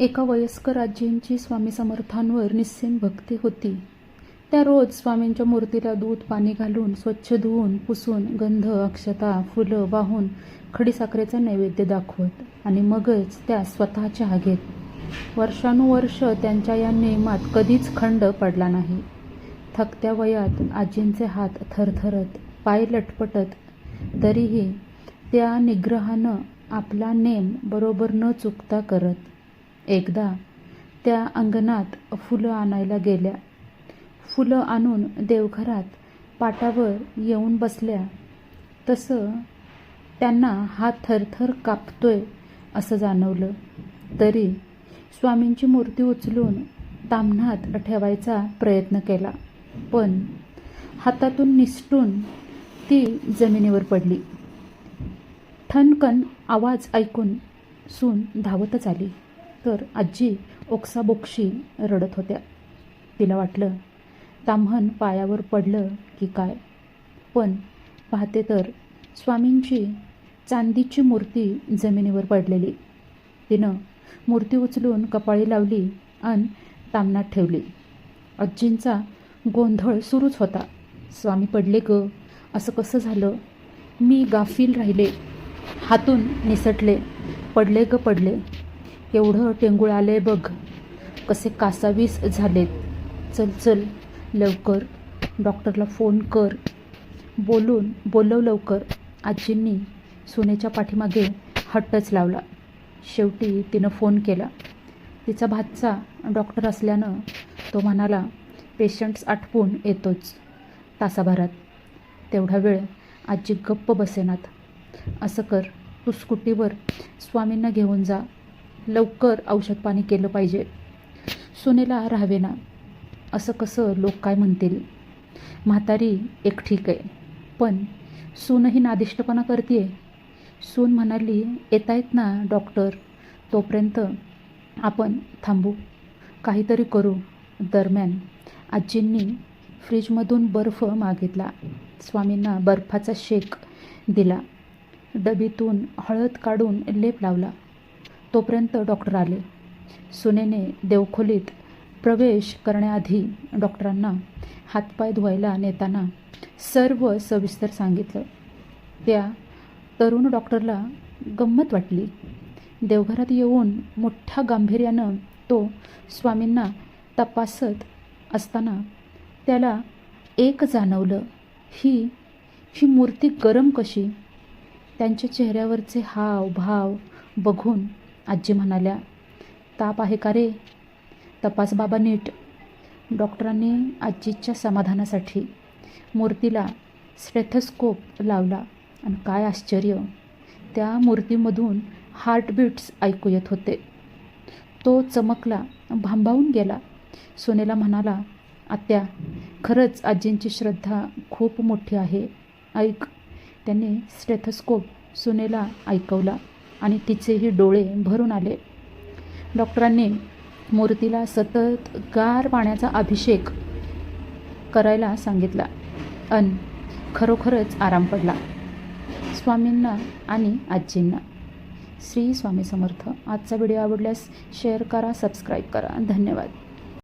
एका वयस्कर आजींची स्वामी समर्थांवर निस्सेम भक्ती होती. त्या रोज स्वामींच्या मूर्तीला दूध पाणी घालून स्वच्छ धुवून पुसून गंध अक्षता फुलं वाहून खडीसाखरेचा नैवेद्य दाखवत आणि मगच त्या स्वतः चहा घेत. वर्षानुवर्ष त्यांच्या या नेमात कधीच खंड पडला नाही. थकत्या वयात आजींचे हात थरथरत पाय लटपटत तरीही त्या निग्रहानं आपला नेम बरोबर न चुकता करत एकदा त्या अंगणात फुलं आणायला गेल्या. फुलं आणून देवघरात पाटावर येऊन बसल्या. तसं त्यांना हात थरथर कापतोय असं जाणवलं. तरी स्वामींची मूर्ती उचलून ताम्हणात ठेवायचा प्रयत्न केला. पण हातातून निसटून ती जमिनीवर पडली. ठणकन आवाज ऐकून सून धावतच आली. तर आजी ओक्साबोक्शी रडत होत्या. तिला वाटलं ताम्हण पायावर पडलं की काय. पण पाहते तर स्वामींची चांदीची मूर्ती जमिनीवर पडलेली. तिनं मूर्ती उचलून कपाळी लावली आणि तामणात ठेवली. आजींचा गोंधळ सुरूच होता. स्वामी पडले ग असं कसं झालं? मी गाफील राहिले हातून निसटले पडले ग पडले. केवढं टेंगुळ आले बघ. कसे कासावीस झालेत. चल चल लवकर. डॉक्टरला फोन कर. बोलून बोलव लवकर. आजींनी सुनेच्या पाठीमागे हट्टच लावला. शेवटी तिनं फोन केला. तिचा भातचा डॉक्टर असल्यानं तो म्हणाला पेशंट्स आटपून येतोच तासाभरात. तेवढा वेळ आजी गप्प बसेनात. असं कर. तू स्कूटीवर स्वामींना घेऊन जा. लवकर औषध पाणी केलं पाहिजे. सुनेला राहावे ना असं कसं लोक काय म्हणतील? म्हातारी एक ठीक आहे. पण सूनही नादिष्टपणा करते सून म्हणाली येत आहेत ना डॉक्टर. तोपर्यंत आपण थांबू. काहीतरी करू. दरम्यान आजींनी फ्रीजमधून बर्फ मागितला. स्वामींना बर्फाचा शेक दिला. डबीतून हळद काढून लेप लावला. तोपर्यंत डॉक्टर आले. सुनेने देवखोलीत प्रवेश करण्याआधी डॉक्टरांना हातपाय धुवायला नेताना सर्व सविस्तर सांगितलं. त्या तरुण डॉक्टरला गंमत वाटली. देवघरात येऊन मोठ्या गांभीर्यानं तो स्वामींना तपासत असताना त्याला एक जाणवलं. ही ही मूर्ती गरम कशी? त्यांच्या चेहऱ्यावरचे हाव भाव बघून आजी म्हणाल्या ताप आहे का रे? तपास बाबा नीट. डॉक्टरांनी आजीच्या समाधानासाठी मूर्तीला स्टेथस्कोप लावला. आणि काय आश्चर्य त्या मूर्तीमधून हार्टबीट्स ऐकू येत होते. तो चमकला भांबावून गेला. सोनेला म्हणाला आत्या खरंच आजींची श्रद्धा खूप मोठी आहे. ऐक. त्याने स्टेथस्कोप सुनेला ऐकवला. आणि तिचेही डोळे भरून आले. डॉक्टरांनी मूर्तीला सतत गार पाण्याचा अभिषेक करायला सांगितला. अन खरोखरच आराम पडला. स्वामींना आणि आजींना. श्री स्वामी समर्थ आजचा व्हिडिओ आवडल्यास शेअर करा सबस्क्राईब करा. धन्यवाद.